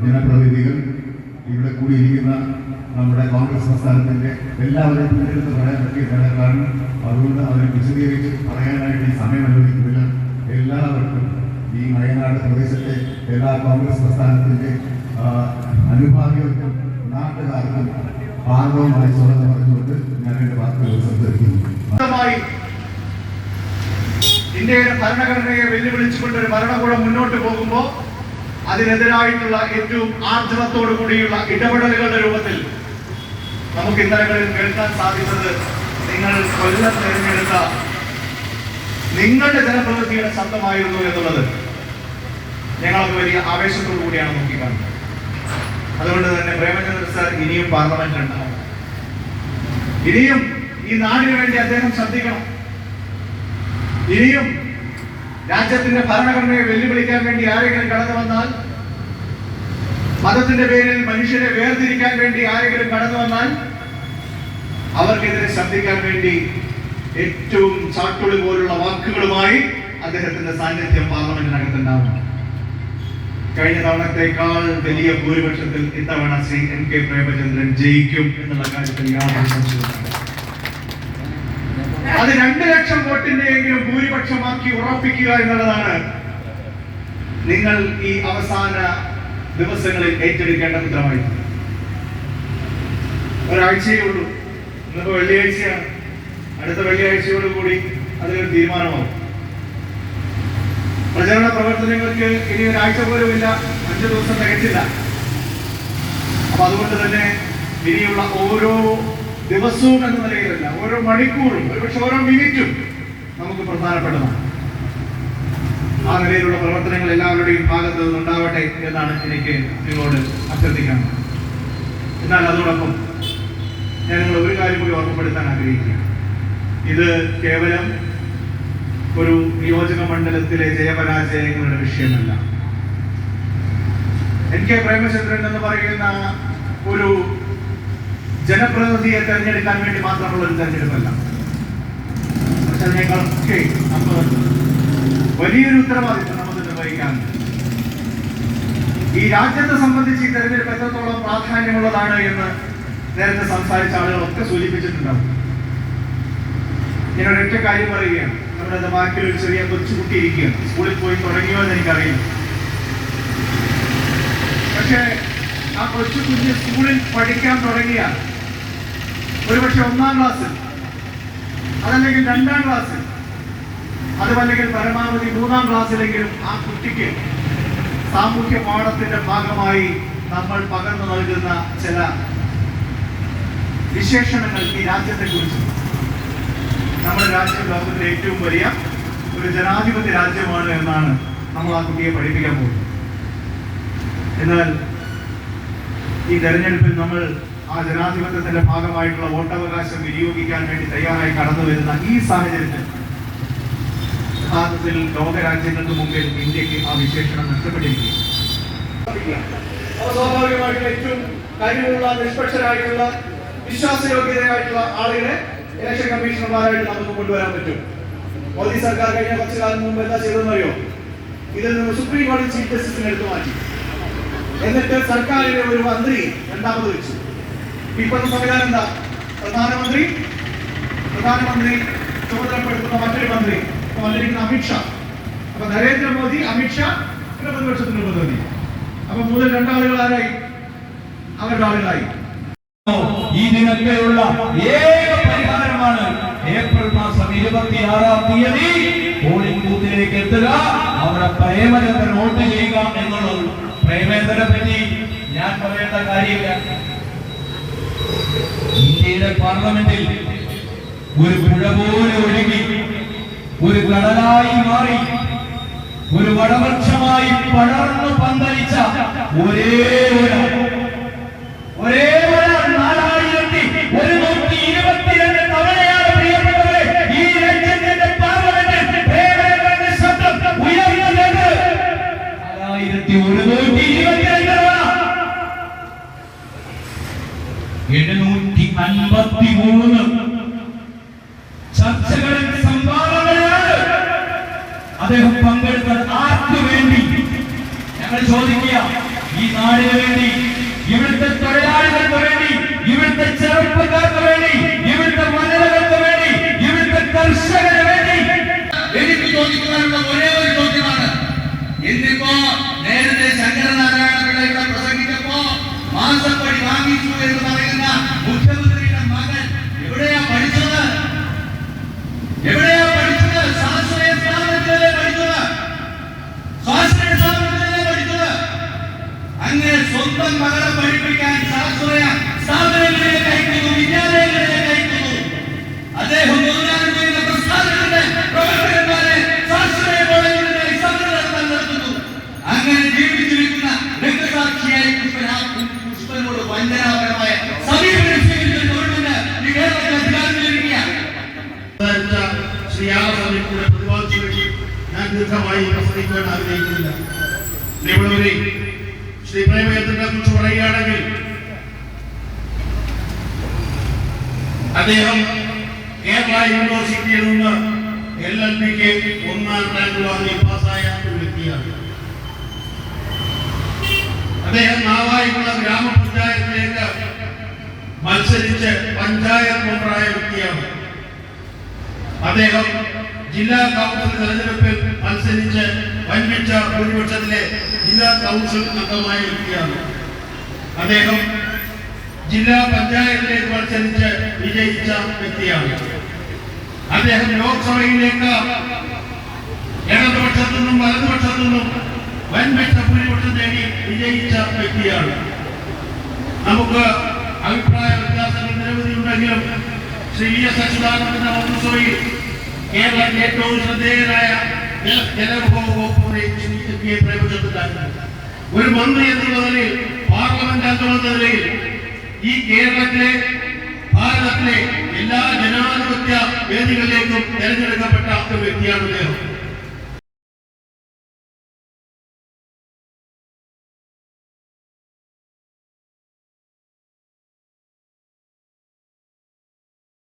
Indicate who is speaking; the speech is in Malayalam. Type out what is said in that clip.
Speaker 1: ജനപ്രതിനിധികൾ ഇവിടെ കൂടിയിരിക്കുന്ന നമ്മുടെ കോൺഗ്രസ് സംസ്ഥാനത്തിന്റെ എല്ലാവരും തിരഞ്ഞെടുത്ത് പറയാൻ പറ്റിയ നേതാക്കളാണ് അതുകൊണ്ട് അവരെ വിശദീകരിച്ച് പറയാനായിട്ട് ഈ സമയം അനുവദിക്കുന്നില്ല. എല്ലാവർക്കും ഈ വയനാട് പ്രദേശത്തെ എല്ലാ കോൺഗ്രസ് സംസ്ഥാനത്തിന്റെ അനുഭാവികൾക്കും നാട്ടുകാർക്കും ഭാഗവുമായി സ്വാഗതം പറഞ്ഞുകൊണ്ട് ഞാൻ എന്റെ വാക്കുകൾ സംസാരിക്കുന്നു
Speaker 2: ഇന്ത്യയുടെ ഭരണഘടനയെ വെല്ലുവിളിച്ചുകൊണ്ട് ഒരു ഭരണകൂടം മുന്നോട്ട് പോകുമ്പോൾ അതിനെതിരായിട്ടുള്ള ഏറ്റവും ആർജവത്തോടു കൂടിയുള്ള ഇടപെടലുകളുടെ രൂപത്തിൽ നമുക്ക് ഇന്നലകളിൽ കേൾക്കാൻ സാധിച്ചത് നിങ്ങൾ കൊല്ലം തിരഞ്ഞെടുത്ത നിങ്ങളുടെ ജനപ്രതിനിധിയുടെ ശബ്ദമായിരുന്നു എന്നുള്ളത് ഞങ്ങൾക്ക് വലിയ ആവേശത്തോടു കൂടിയാണ് നോക്കിക്കാണുന്നത് അതുകൊണ്ട് തന്നെ പ്രേമചന്ദ്ര സാർ ഇനിയും പാർലമെന്റിൽ ഉണ്ടാവും ഇനിയും ഈ നാടിന് വേണ്ടി അദ്ദേഹം ശ്രദ്ധിക്കണം. ഇനിയും രാജ്യത്തിന്റെ ഭരണഘടനയെ വെല്ലുവിളിക്കാൻ വേണ്ടി ആരെങ്കിലും കടന്നു വന്നാൽ മതത്തിന്റെ പേരിൽ മനുഷ്യരെ വേർതിരിക്കാൻ വേണ്ടി ആരെങ്കിലും കടന്നു വന്നാൽ അവർക്കെതിരെ ശബ്ദിക്കാൻ വേണ്ടി ഏറ്റവും ചാട്ടുളി പോലുള്ള വാക്കുകളുമായി അദ്ദേഹത്തിന്റെ സാന്നിധ്യം പാർലമെന്റിനകത്തുണ്ടാവും. കഴിഞ്ഞ തവണത്തേക്കാൾ വലിയ ഭൂരിപക്ഷത്തിൽ ഇത്തവണ ശ്രീ എൻ കെ പ്രേമചന്ദ്രൻ ജയിക്കും എന്നുള്ള കാര്യത്തിൽ യാതൊരു സംശയവുമില്ല. അത് രണ്ട് ലക്ഷം വോട്ടിന്റെയെങ്കിലും ഭൂരിപക്ഷമാക്കി ഉറപ്പിക്കുക എന്നുള്ളതാണ് നിങ്ങൾ ഈ അവസാന ദിവസങ്ങളിൽ ഏറ്റെടുക്കേണ്ട ഉത്തരമായി ഒരാഴ്ചയേ ഉള്ളൂ. ഇന്നിപ്പോ വെള്ളിയാഴ്ചയാണ്. അടുത്ത വെള്ളിയാഴ്ചയോട് കൂടി അതിലൊരു തീരുമാനമാവും. പ്രചരണ പ്രവർത്തനങ്ങൾക്ക് ഇനി ഒരാഴ്ച പോലും ഇല്ല അഞ്ചു ദിവസം തികച്ചില്ല. അപ്പൊ അതുകൊണ്ട് തന്നെ ഇനിയുള്ള ഓരോ ദിവസവും എന്ന നിലയിലല്ല ഓരോ മണിക്കൂറും ഒരുപക്ഷെ ഓരോ മിനിറ്റും നമുക്ക് പ്രധാനപ്പെട്ടതാണ്. ആ നിലയിലുള്ള പ്രവർത്തനങ്ങൾ എല്ലാവരുടെയും ഭാഗത്ത് നിന്നുണ്ടാവട്ടെ എന്നാണ് എനിക്ക് നിങ്ങളോട് അഭ്യർത്ഥിക്കാൻ എന്നാൽ അതോടൊപ്പം ഞാൻ നിങ്ങൾ ഒരു കാര്യം കൂടി ഓർമ്മപ്പെടുത്താൻ ആഗ്രഹിക്കുകയാണ്. ഇത് കേവലം ഒരു നിയോജക മണ്ഡലത്തിലെ ജയപരാജയങ്ങളുടെ വിഷയമല്ല. എൻ കെ പ്രേമചന്ദ്രൻ എന്ന് പറയുന്ന ഒരു ജനപ്രതിനിധിയെ തെരഞ്ഞെടുക്കാൻ വേണ്ടി മാത്രമുള്ള ഒരു തെരഞ്ഞെടുപ്പല്ല. പക്ഷെ അതിനേക്കാളൊക്കെ നമ്മൾ വലിയൊരു ഉത്തരവാദിത്വം നമുക്ക് നിർവഹിക്കാനുണ്ട് ഈ രാജ്യത്തെ സംബന്ധിച്ച് ഈ തെരഞ്ഞെടുപ്പ് എത്രത്തോളം പ്രാധാന്യമുള്ളതാണ് എന്ന് നേരത്തെ സംസാരിച്ച ആളുകളൊക്കെ സൂചിപ്പിച്ചിട്ടുണ്ടാവും. ഞാൻ ഒരൊറ്റ കാര്യം പറയുകയാണ്. നമ്മുടെ ബാക്കിൽ ഒരു ചെറിയ കൊച്ചുകുട്ടി ഇരിക്കുകയാണ് സ്കൂളിൽ പോയി തുടങ്ങിയോ എന്ന് എനിക്കറിയില്ല. പക്ഷേ ആ കൊച്ചു കുഞ്ഞ് സ്കൂളിൽ പഠിക്കാൻ തുടങ്ങിയാൽ ഒരുപക്ഷെ ഒന്നാം ക്ലാസ്സിൽ അതല്ലെങ്കിൽ രണ്ടാം ക്ലാസ്സിൽ അതുമല്ലെങ്കിൽ പരമാവധി മൂന്നാം ക്ലാസ്സിലെങ്കിലും ആ കുട്ടിക്ക് സാമൂഹ്യ പാഠത്തിന്റെ ഭാഗമായി നമ്മൾ പകർന്നു നൽകുന്ന ചില വിശേഷണങ്ങൾ ഈ രാജ്യത്തെ കുറിച്ച് നമ്മുടെ രാജ്യം ലോകത്തിലെ ഏറ്റവും വലിയ ഒരു ജനാധിപത്യ രാജ്യമാണ് എന്നാണ് നമ്മൾ ആ കുട്ടിയെ പഠിപ്പിക്കാൻ പോകുന്നത്. എന്നാൽ ഈ തെരഞ്ഞെടുപ്പിൽ നമ്മൾ ജനാധിപത്യത്തിന്റെ ഭാഗമായിട്ടുള്ള വോട്ടവകാശം വിനിയോഗിക്കാൻ വേണ്ടി തയ്യാറായി കടന്നു വരുന്ന ഈ സാഹചര്യത്തിൽ യഥാർത്ഥത്തിൽ ലോകരാജ്യങ്ങൾക്ക് മുമ്പിൽ ഇന്ത്യയ്ക്ക് ആ വിശേഷണം നഷ്ടപ്പെട്ടിരിക്കുകയാണ് അപ്പൊ സ്വാഭാവികമായിട്ടും ഏറ്റവും കഴിവുള്ള നിഷ്പക്ഷരായിട്ടുള്ള വിശ്വാസയോഗ്യതയായിട്ടുള്ള ആളുകളെ ഇലക്ഷൻ കമ്മീഷണർമാരായിട്ട് നമുക്ക് കൊണ്ടുവരാൻ പറ്റും. മോദി സർക്കാർ കഴിഞ്ഞ കുറച്ചു കാലം മുമ്പ് എന്താ ചെയ്തെന്നറിയോ ഇതിൽ നിന്ന് സുപ്രീം കോടതി ചീഫ് ജസ്റ്റിസിനെ എടുത്തു മാറ്റി. എന്നിട്ട് സർക്കാരിലെ ഒരു മന്ത്രി രണ്ടാമത് വെച്ചു. ഇപ്പോഴത്തെ സംവിധാനം എന്താ പ്രധാനമന്ത്രി പ്രധാനമന്ത്രി ചുമതലപ്പെടുത്തുന്ന മറ്റൊരു മന്ത്രി ഇപ്പൊ വന്നിരിക്കുന്ന അമിത്ഷാ അപ്പൊ നരേന്ദ്രമോദി അമിത്ഷാ പിന്നെ പ്രതിപക്ഷത്തിന്റെ പ്രതിനിധി അപ്പൊ മൂന്ന് രണ്ടാളുകൾ ആരായി? അവരുടെ ആളുകളായി.
Speaker 3: ഈ ഇതിനൊക്കെയുള്ള ഏക പരിഹാരമാണ് ഏപ്രിൽ മാസം ഇരുപത്തി ആറാം തീയതി പോളിംഗ് ബൂത്തിലേക്ക് എത്തുക. അവിടെ പ്രേമചന്ദ്രൻ വോട്ട് ചെയ്യുക എന്നുള്ളത്. പ്രേമേന്ദ്രനെ പറ്റി ഞാൻ പറയേണ്ട കാര്യമില്ല. ഇന്ത്യയുടെ പാർലമെന്റിൽ ഒരു പുഴ പോലെ ഒഴുകി ഒരു കടലായി മാറി ഒരു വടവൃക്ഷമായി പടർന്നു പന്തലിച്ച ഒരേ ഒരേ മൂന്ന് ചർച്ചകളിൽ സംഭാവനയാണ് അദ്ദേഹം പങ്കെടുത്തത് ആർക്കു വേണ്ടി? ഞങ്ങൾ ചോദിക്കുക ഈ നാടിന് വേണ്ടി ഇവിടുത്തെ തൊഴിലാളികൾക്ക് വേണ്ടി ഇവിടുത്തെ ചെറുപ്പക്കാർക്ക് വേണ്ടി ഇവിടുത്തെ വനിതകൾക്ക് വേണ്ടി ഇവിടുത്തെ കർഷകന് വേണ്ടി.
Speaker 4: എനിക്ക് ചോദിക്കാനുള്ള ഒരേ ഒരു ചോദ്യമാണ്. ഇന്നിപ്പോ നേരത്തെ ശങ്കരനാരായണ പിള്ളയുടെ പ്രസംഗിച്ചപ്പോ മാസപ്പടി വാങ്ങിച്ചു എന്ന് പറയുന്ന മുഖ്യമന്ത്രിയുടെ മകളെ പഠിപ്പിക്കാൻ സ്വാശ്രയ സ്ഥാപനങ്ങളിലേക്ക് അയക്കുന്നു വിദ്യാലയങ്ങളിലേക്ക് അയക്കുന്നു അദ്ദേഹം ബഹുമാനം ചെയ്യുന്ന പ്രസ്ഥാനത്തിന്റെ പ്രവർത്തകന്മാരെ കോളേജുകളിൽ സമരം നടത്താൻ നടത്തുന്നു അങ്ങനെ ജീവിച്ചിരിക്കുന്ന രക്തസാക്ഷിയായി പുഷ്പൻ ആ പുഷ്പനോട് വഞ്ചനാപരമായ സമീപനം സ്വീകരിച്ച ഗവൺമെന്റ് കേരളത്തിൽ അധികാരത്തിലിരിക്കുകയാണ്
Speaker 1: ശ്രീ ആലസഭയ്ക്കൂടെ പ്രതിപാദിച്ചു വേണ്ടി ഞാൻ ദീർഘമായി പ്രസംഗിക്കുവാൻ ആഗ്രഹിക്കുന്നില്ല. പ്രിയമുള്ളവരെ ശ്രീ പ്രേമചന്ദ്രനെ കുറിച്ച് പറയുകയാണെങ്കിൽ അദ്ദേഹം കേരള യൂണിവേഴ്സിറ്റിയിൽ നിന്ന് എൽ എൽ പിക്ക് ഒന്നാം റാങ്ക് വാങ്ങി പാസ്സായ ഒരു വ്യക്തിയാണ്. അദ്ദേഹം നാവായിക്കുള്ള ഗ്രാമപഞ്ചായത്തിലേക്ക് മത്സരിച്ച് പഞ്ചായത്ത് മെമ്പറായ വ്യക്തിയാണ്. അദ്ദേഹം ജില്ലാ കൗൺസിൽ തെരഞ്ഞെടുപ്പിൽ മത്സരിച്ച് വൻപിച്ച ഭൂരിപക്ഷത്തിലെ ജില്ലാ കൗൺസിൽ അംഗമായ വ്യക്തിയാണ് അദ്ദേഹം ജില്ലാ പഞ്ചായത്തിലേക്ക് മത്സരിച്ച് വിജയിച്ച വ്യക്തിയാണ്. അദ്ദേഹം ലോക്സഭയിലേക്ക് ഇടതുപക്ഷത്തു നിന്നും വലതുപക്ഷത്തു നിന്നും വൻപിച്ച ഭൂരിപക്ഷം നേടി വിജയിച്ച വ്യക്തിയാണ്. നമുക്ക് അഭിപ്രായ വ്യത്യാസങ്ങൾ നിരവധി ഉണ്ടെങ്കിലും ശ്രീ എസ് അച്യുതാനന്ദന്റെ മന്ത്രിസഭയിൽ കേരളത്തിലെ ഏറ്റവും ശ്രദ്ധേയനായ ജല- ജലവിഭവ വകുപ്പ് മന്ത്രി ശ്രീ ഒരു മന്ത്രി എന്നുള്ള നിലയിൽ പാർലമെന്റ് അംഗം നിലയിൽ ഈ കേരളത്തിലെ ഭാരതത്തിലെ എല്ലാ ജനാധിപത്യ വേദികളിലേക്കും തെരഞ്ഞെടുക്കപ്പെട്ട ഒരു വ്യക്തിയാണ് അദ്ദേഹം.